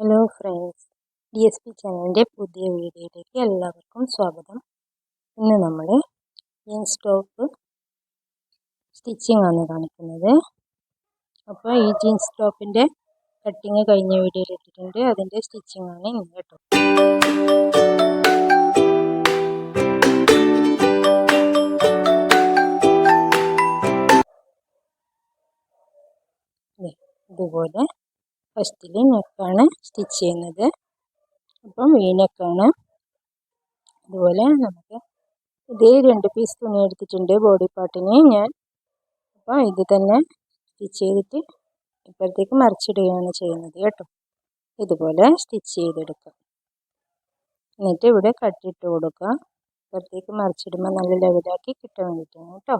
Hello friends D S P ചാനലിന്റെ പുതിയ വീഡിയോയിലേക്ക് എല്ലാവർക്കും സ്വാഗതം. ഇന്ന് നമ്മൾ ജീൻസ് ടോപ്പ് സ്റ്റിച്ചിങ് ആണ് കാണിക്കുന്നത്. അപ്പോൾ ഈ ജീൻസ് ടോപ്പിന്റെ കട്ടിങ് കഴിഞ്ഞ വീഡിയോയിൽ ഇട്ടിട്ടുണ്ട്. അതിന്റെ സ്റ്റിച്ചിങ് ആണ് ഇന്ന് കേട്ടോ. ഇതുപോലെ ഫസ്റ്റിൽ നെക്കാണ് സ്റ്റിച്ച് ചെയ്യുന്നത്. അപ്പം നെക്കാണ്. അതുപോലെ നമുക്ക് ഇതേ രണ്ട് പീസ് തുണി എടുത്തിട്ടുണ്ട് ബോഡി പാർട്ടിന് ഞാൻ. അപ്പം ഇത് തന്നെ സ്റ്റിച്ച് ചെയ്തിട്ട് ഇപ്പോഴത്തേക്ക് മറിച്ചിടുകയാണ് ചെയ്യുന്നത് കേട്ടോ. ഇതുപോലെ സ്റ്റിച്ച് ചെയ്തെടുക്കുക. എന്നിട്ട് ഇവിടെ കട്ടിട്ട് കൊടുക്കുക. ഇപ്പുറത്തേക്ക് മറിച്ചിടുമ്പോൾ നല്ല ലെവലാക്കി കിട്ടാൻ വേണ്ടിയിട്ടാണ് കേട്ടോ.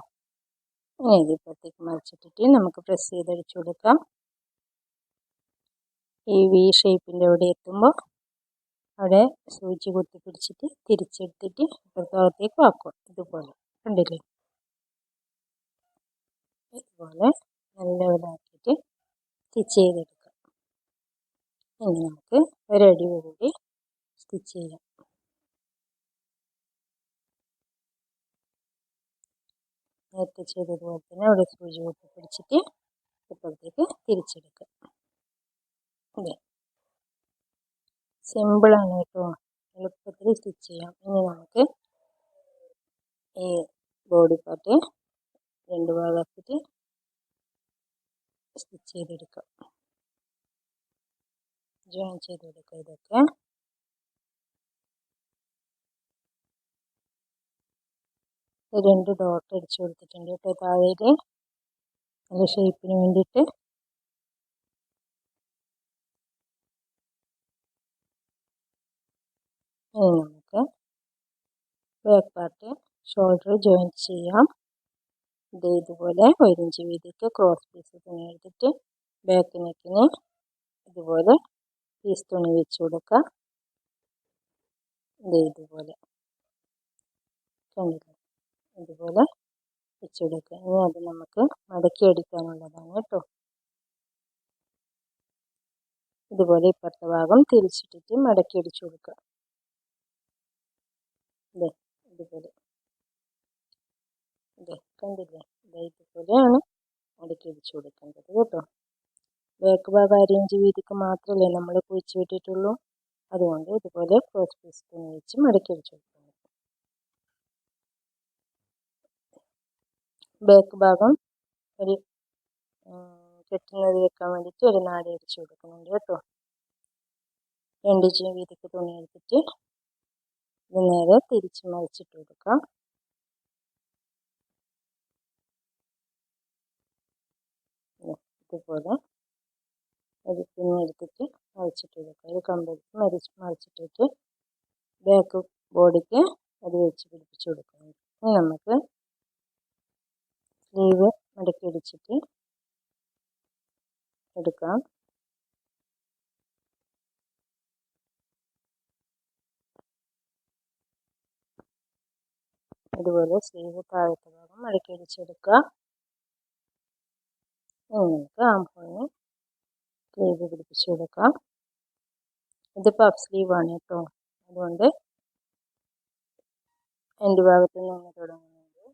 ഇനി ഇത് ഇപ്പുറത്തേക്ക് മറിച്ചിട്ടിട്ട് നമുക്ക് പ്രസ് ചെയ്തടിച്ചു കൊടുക്കാം. ഈ വി ഷേപ്പിന്റെ അവിടെ എത്തുമ്പോൾ അവിടെ സൂചി കുത്തി പിടിച്ചിട്ട് തിരിച്ചെടുത്തിട്ട് ഇപ്പുറത്തേക്ക് ആക്കുക ഇതുപോലെ. കണ്ടില്ലേ? ഇതുപോലെ നല്ല ഇതാക്കിയിട്ട് സ്റ്റിച്ച് ചെയ്തെടുക്കാം. ഇനി നമുക്ക് ഒരടി കൂടി സ്റ്റിച്ച് ചെയ്യാം. നേരത്തെ ചെയ്തതുപോലെ തന്നെ അവിടെ സൂചി കുത്തി പിടിച്ചിട്ട് ഇപ്പുറത്തേക്ക് തിരിച്ചെടുക്കാം. അതെ സിമ്പിളാണ് കേട്ടോ. എളുപ്പത്തിൽ സ്റ്റിച്ച് ചെയ്യാം. ഇനി നമുക്ക് ഈ ബോഡി പാർട്ട് രണ്ട് ഭാഗത്തിട്ട് സ്റ്റിച്ച് ചെയ്തെടുക്കാം. ജോയിൻ ചെയ്തെടുക്കാം ഇതൊക്കെ. രണ്ട് ഡോട്ട് അടിച്ചു കൊടുത്തിട്ടുണ്ട് കേട്ടോ താഴേൽ നല്ല ഷേപ്പിന് വേണ്ടിയിട്ട് ഇനി നമുക്ക് ബാക്ക് പാർട്ട് ഷോൾഡർ ജോയിൻ ചെയ്യാം. ഇത് ഇതുപോലെ പതിനഞ്ച് വീതിക്ക് ക്രോസ് പീസ് തുണി എടുത്തിട്ട് ബാക്ക് നെക്കിന് ഇതുപോലെ പീസ് തുണി വെച്ച് കൊടുക്കുക ഇത് ഇതുപോലെ. ഇതുപോലെ വെച്ച് കൊടുക്കുക ഇനി അത് നമുക്ക് മടക്കി അടിക്കാനുള്ളതാണ് കേട്ടോ. ഇതുപോലെ ഇപ്പുറത്തെ ഭാഗം തിരിച്ചിട്ടിട്ട് മടക്കി അടിച്ചു കൊടുക്കുക ഇതേ ഇതുപോലെ. ഇതേ കണ്ടില്ലേ? ഇതേ ഇതുപോലെയാണ് അടുക്കി വെച്ച് കൊടുക്കേണ്ടത് കേട്ടോ. ബാക്ക് ഭാഗം അരയിഞ്ച് വീതിക്ക് മാത്രമല്ലേ നമ്മൾ കുഴിച്ച് വിട്ടിട്ടുള്ളൂ? അതുകൊണ്ട് ഇതുപോലെ ക്രോസ് പീസ് തുണി വെച്ച് മടക്കി വെച്ച് കൊടുക്കണം. ബാക്ക് ഭാഗം ഒരു കെട്ടുന്നത് വെക്കാൻ വേണ്ടിയിട്ട് ഒരു നാടി അടിച്ചു കൊടുക്കുന്നുണ്ട് കേട്ടോ. രണ്ട് വീതിക്ക് തുണി എടുത്തിട്ട് ഇത് നേരെ തിരിച്ച് മറിച്ചിട്ട് കൊടുക്കാം. ഇതുപോലെ. ഒരു തുണി എടുത്തിട്ട് മറിച്ചിട്ട് കൊടുക്കുക ഒരു കമ്പെടുത്ത് മരിച്ച് മറിച്ചിട്ടിട്ട് ബാക്ക് ബോഡിക്ക് അത് വെച്ച് പിടിപ്പിച്ച് കൊടുക്കണം ഇനി നമുക്ക് സ്ലീവ് മടക്കി അടിച്ചിട്ട് എടുക്കാം. അതുപോലെ സ്ലീവ് താഴത്തെ ഭാഗം മടക്കി അടിച്ചെടുക്കുക നിങ്ങൾക്ക് ആംഹോളിന് സ്ലീവ് പിടിപ്പിച്ചു കൊടുക്കാം ഇത് പഫ് സ്ലീവാണ് കേട്ടോ. അതുകൊണ്ട് എന്റെ ഭാഗത്ത് നിന്ന് തുടങ്ങുന്നത്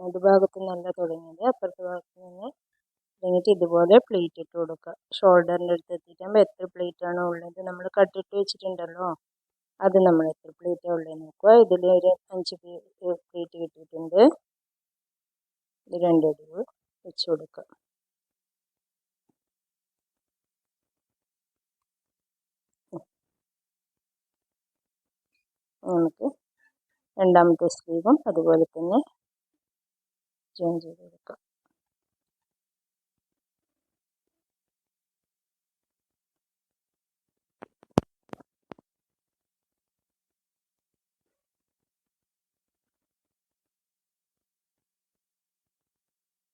നടുഭാഗത്ത് നിന്നല്ല തുടങ്ങിയത് അപ്പുറത്തെ ഭാഗത്ത് നിന്ന് എന്നിട്ട് ഇതുപോലെ പ്ലേറ്റ് ഇട്ട് കൊടുക്കുക. ഷോൾഡറിന്റെ അടുത്ത് എത്തിയിട്ടാകുമ്പോൾ എത്ര പ്ലേറ്റ് ആണോ ഉള്ളത് നമ്മൾ കട്ടിട്ട് വെച്ചിട്ടുണ്ടല്ലോ അത് നമ്മൾ എത്ര പ്ലേറ്റ് ഉള്ളത് നോക്കുക. ഇതിൽ ഒരു അഞ്ച് പ്ലേറ്റ് കിട്ടിയിട്ടുണ്ട്. ഇത് രണ്ടടിവ് വെച്ച് കൊടുക്കുക. നമുക്ക് രണ്ടാമത്തെ സ്ലീവും അതുപോലെ തന്നെ ജോയിൻ ചെയ്ത് കൊടുക്കാം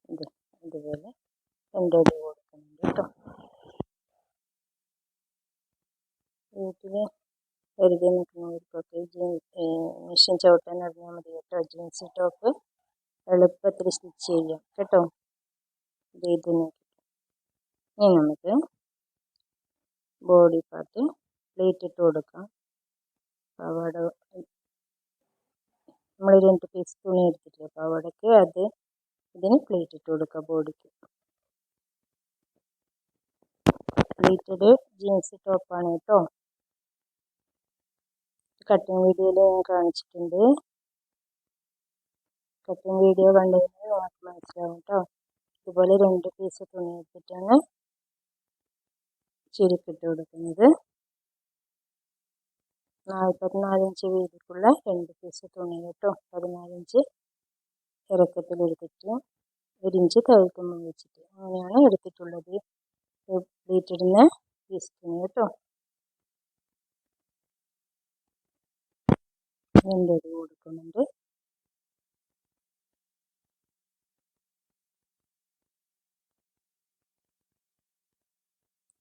ഇത് ഇതുപോലെ രണ്ടടി കൊടുക്കുന്നുണ്ട് കേട്ടോ. വീട്ടിൽ വെറുതെ നിൽക്കുന്നവർക്കൊക്കെ മെഷീൻ ചവിട്ടാൻ അറിഞ്ഞാൽ മതി കേട്ടോ. ജീൻസ് ടോപ്പ് എളുപ്പത്തിൽ സ്റ്റിച്ച് ചെയ്യാം കേട്ടോ. ഇത് നോക്കി. ഇനി നമുക്ക് ബോഡി പാർട്ട് പ്ലേറ്റ് ഇട്ട് കൊടുക്കാം. പാവാട നമ്മൾ രണ്ട് പീസ് തുണി എടുത്തിട്ടില്ല? പാവാടയ്ക്ക് അത് ഇതിന് പ്ലേറ്റ് ഇട്ട് കൊടുക്കുക ബോഡിക്ക് പ്ലേറ്റഡ് ജീൻസ് ടോപ്പാണ് കേട്ടോ കട്ടിങ് വീഡിയോയിൽ ഞാൻ കാണിച്ചിട്ടുണ്ട്. കട്ടിങ് വീഡിയോ കണ്ടു കഴിഞ്ഞാൽ നമുക്ക് മനസ്സിലാവും കേട്ടോ ഇതുപോലെ രണ്ട് പീസ് തുണി എടുത്തിട്ടാണ് ചുരുക്കിട്ട് കൊടുക്കുന്നത്. നാൽപ്പത്തിനാലിഞ്ച് വീതിക്കുള്ള രണ്ട് പീസ് തുണി കേട്ടോ പതിനാലിഞ്ച് ഇറക്കത്തിലെടുത്തിട്ട് ഒരു ഇഞ്ച് കഴുത്തുമ്പോൾ വെച്ചിട്ട് അങ്ങനെയാണ് എടുത്തിട്ടുള്ളത്. പ്ലീറ്റിടുന്ന പീസ് തുണി കേട്ടോ. രണ്ടടി കൊടുക്കുന്നുണ്ട്.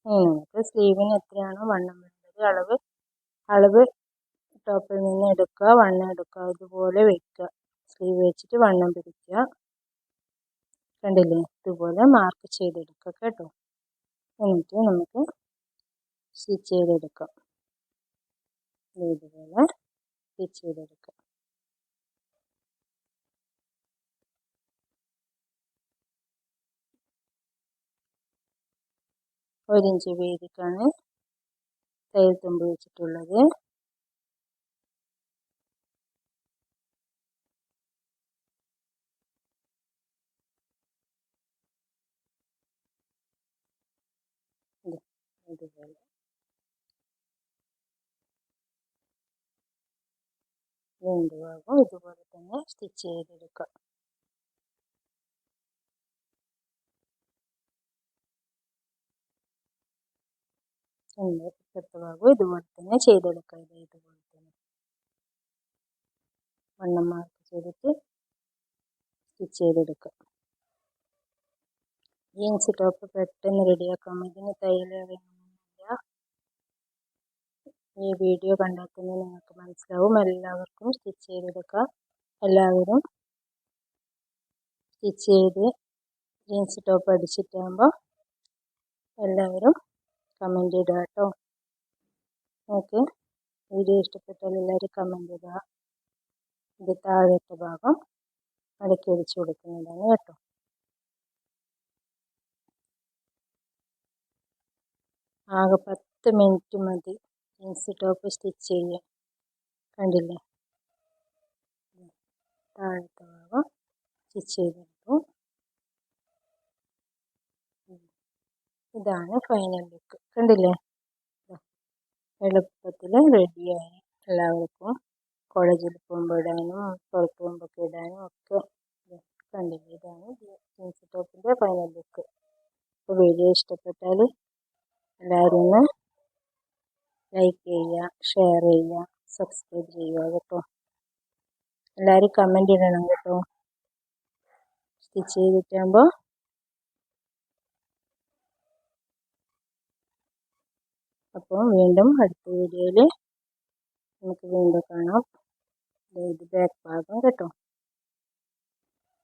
നമുക്ക് സ്ലീവിന് എത്രയാണോ വണ്ണം വേണ്ടത് അളവ് അളവ് ടോപ്പിൽ നിന്ന് എടുക്കുക വണ്ണം എടുക്കുക ഇതുപോലെ വെക്കുക. സ്ലീവ് വെച്ചിട്ട് വണ്ണം പിടിക്കുക. കണ്ടില്ലേ? ഇതുപോലെ മാർക്ക് ചെയ്തെടുക്കുക കേട്ടോ. എന്നിട്ട് നമുക്ക് സ്റ്റിച്ച് ചെയ്തെടുക്കാം. ഇതുപോലെ സ്റ്റിച്ച് ചെയ്തെടുക്കാം. ഒരിഞ്ച് വീതിക്കാണ് തയ്യൽ തുമ്പ് വെച്ചിട്ടുള്ളത്. ഇതുപോലെ. രണ്ട് ഭാഗവും ഇതുപോലെ തന്നെ സ്റ്റിച്ച് ചെയ്തെടുക്കാം ഇപ്പത്തെ ഭാഗവും ഇതുപോലെ തന്നെ ചെയ്തെടുക്കുക. ഇത് ഇതുപോലെ തന്നെ. വണ്ണം മാർക്ക് ചെയ്തിട്ട് സ്റ്റിച്ച് ചെയ്തെടുക്കുക. ജീൻസ് ടോപ്പ് പെട്ടെന്ന് റെഡിയാക്കാം ഇതിന് തയ്യൽ ഈ വീഡിയോ കണ്ടാൽ നിങ്ങൾക്ക് മനസ്സിലാവും. എല്ലാവർക്കും സ്റ്റിച്ച് ചെയ്തെടുക്കാം എല്ലാവരും സ്റ്റിച്ച് ചെയ്ത് ജീൻസ് ടോപ്പ് അടിച്ചിട്ടാകുമ്പോൾ എല്ലാവരും കമന്റ് ഇടുക കേട്ടോ. ഓക്കെ. വീഡിയോ ഇഷ്ടപ്പെട്ടാൽ എല്ലാവരും കമന്റ് ഇടുക. ഇത് താഴത്തെ ഭാഗം അടക്കി അടിച്ചു കൊടുക്കുന്നതാണ് കേട്ടോ. ആകെ പത്ത് മിനിറ്റ് മതി. ജീൻസ് ടോപ്പ് സ്റ്റിച്ച് ചെയ്യാം കണ്ടില്ലേ? താഴത്തെ ഭാഗം സ്റ്റിച്ച് ചെയ്തെടുത്തു. ഇതാണ് ഫൈനൽ ലുക്ക് കണ്ടില്ലേ? എളുപ്പത്തിൽ റെഡിയായി എല്ലാവർക്കും കോളേജിൽ പോകുമ്പോൾ ഇടാനും പുറത്ത് പോകുമ്പോഴൊക്കെ ഇടാനും ഒക്കെ കണ്ടില്ലേ? ഇതാണ് ജീൻസ് ടോപ്പിന്റെ ഫൈനൽ ലുക്ക് അപ്പോൾ വീഡിയോ ഇഷ്ടപ്പെട്ടാൽ എല്ലാവരും ഒന്ന് ലൈക്ക് ചെയ്യുക ഷെയർ ചെയ്യുക സബ്സ്ക്രൈബ് ചെയ്യുക കേട്ടോ. എല്ലാവരും കമന്റ് ഇടണം കേട്ടോ. സ്റ്റിച്ച് ചെയ്തിട്ടാകുമ്പോൾ അപ്പോൾ വീണ്ടും അടുത്ത വീഡിയോയിൽ നമുക്ക് വീണ്ടും കാണാം. ഇത് ബാക്ക് ഭാഗം കേട്ടോ.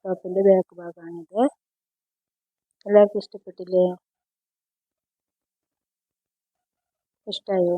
ടോപ്പിന്റെ ബാക്ക് ഭാഗമാണിത് എല്ലാവർക്കും ഇഷ്ടപ്പെട്ടില്ലേ? ഇഷ്ടമായോ